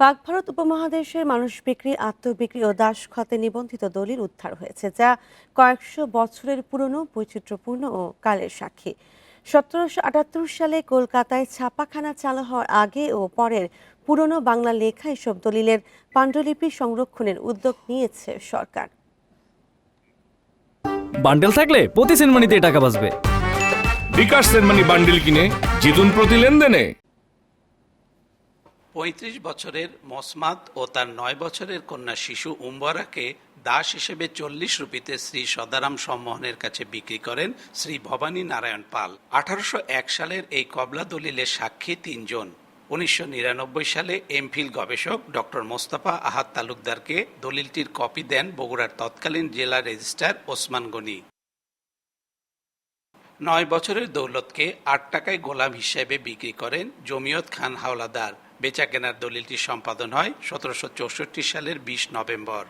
পাক ভারত উপমহাদেশের মানুষ বিক্রি আত্মবিক্রি ও দাস দাসখতে নিবন্ধিত দলিল উদ্ধার হয়েছে যা কয়েকশো বছরের পুরনো বৈচিত্র্যপূর্ণ ও কালের সাক্ষী। সতেরোশো আটাত্তর সালে কলকাতায় ছাপাখানা চালু হওয়ার আগে ও পরের পুরনো বাংলা লেখা এসব দলিলের পাণ্ডুলিপি সংরক্ষণের উদ্যোগ নিয়েছে সরকার। বান্ডেল থাকলে প্রতি সেনমানিতে টাকা বাঁচবে। বিকাশ সেনমানি বান্ডিল কিনে জিতুন প্রতি লেনদেনে। পঁয়ত্রিশ বছরের মসমাত ও তার নয় বছরের কন্যা শিশু উম্বরাকে দাস হিসেবে চল্লিশ রুপিতে শ্রী সদারাম সম্মোহনের কাছে বিক্রি করেন শ্রী ভবানী নারায়ণ পাল। আঠারোশো এক সালের এই কবলা দলিলের সাক্ষী তিনজন। উনিশশো নিরানব্বই সালে এমফিল গবেষক ডক্টর মোস্তফা আহাদ তালুকদারকে দলিলটির কপি দেন বগুড়ার তৎকালীন জেলা রেজিস্ট্রার ওসমান গনি। নয় বছরের দৌলতকে আট টাকায় গোলাম হিসেবে বিক্রি করেন জমিয়ত খান হাওলাদার। বেচা কেনার দলিলটি সম্পাদন হয় সতেরোশো চৌষট্টি সালের বিশ নভেম্বর।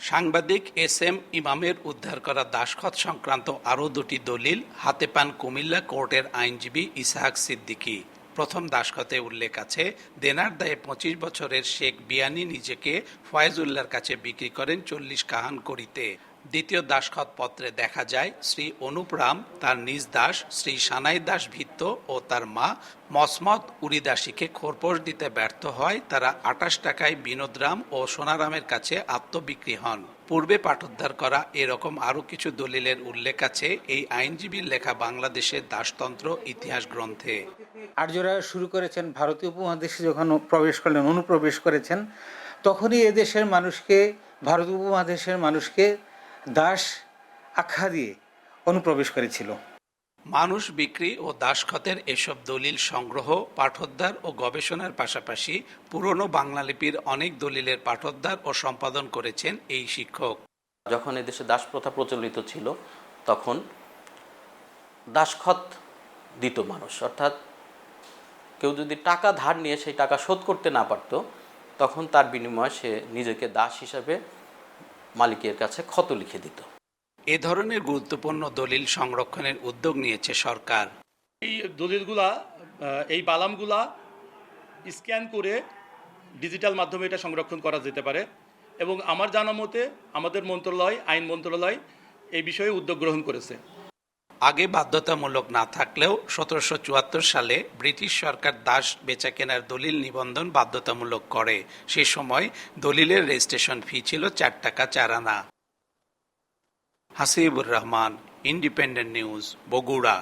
সাংবাদিক এস এম ইমামের উদ্ধার করা দাসখত সংক্রান্ত আরও দুটি দলিল হাতে পান কুমিল্লা কোর্টের আইনজীবী ইসাহাক সিদ্দিকী। প্রথম দাসখতে উল্লেখ আছে, দেনার দায়ে পঁচিশ বছরের শেখ বিয়ানি নিজেকে ফয়েজুল্লাহর কাছে বিক্রি করেন চল্লিশ কাহান করিতে দ্বিতীয় দাসখত পত্রে দেখা যায়, শ্রী অনুপ রাম, তার নিজ দাস, শ্রী সানাই দাস ভিত্ত ও তার মা মসমত উরিদাসীকে খোরপোশ দিতে ব্যর্থ হয়। তারা আটাশ টাকায় বিনোদরাম ও সোনারামের কাছে আত্মবিক্রি হন। পূর্বে পাঠোদ্ধার করা এরকম আরও কিছু দলিলের উল্লেখ আছে এই আইনজীবীর লেখা বাংলাদেশের দাসতন্ত্র ইতিহাস গ্রন্থে। আর্যরা শুরু করেছেন ভারতীয় উপমহাদেশে যখন প্রবেশ করলেন, অনুপ্রবেশ করেছেন, তখনই এদেশের মানুষকে ভারত উপমহাদেশের মানুষকে দাস আখ্যা দিয়ে অনুপ্রবেশ করেছিল। মানুষ বিক্রি ও দাসখতের এসব দলিল সংগ্রহ পাঠোদ্ধার ও গবেষণার পাশাপাশি পুরনো বাংলা লিপির অনেক দলিলের পাঠোদ্ধার ও সম্পাদন করেছেন এই শিক্ষক। যখন এদেশে দাস প্রথা প্রচলিত ছিল তখন দাসখত দিত মানুষ। অর্থাৎ কেউ যদি টাকা ধার নিয়ে সেই টাকা শোধ করতে না পারত তখন তার বিনিময়ে সে নিজেকে দাস হিসাবে মালিকের কাছে ক্ষত লিখে দিত। এ ধরনের গুরুত্বপূর্ণ দলিল সংরক্ষণের উদ্যোগ নিয়েছে সরকার। এই দলিলগুলা এই বালামগুলা স্ক্যান করে ডিজিটাল মাধ্যমে এটা সংরক্ষণ করা যেতে পারে এবং আমার জানা মতে আমাদের মন্ত্রণালয় আইন মন্ত্রণালয় এই বিষয়ে উদ্যোগ গ্রহণ করেছে। আগে বাধ্যতামূলক না থাকলেও সতেরোশো চুয়াত্তর সালে ব্রিটিশ সরকার দাস বেচা কেনার দলিল নিবন্ধন বাধ্যতামূলক করে। সে সময় দলিলের রেজিস্ট্রেশন ফি ছিল চার টাকা চার আনা। Hasibur Rahman, Independent News, Bogura.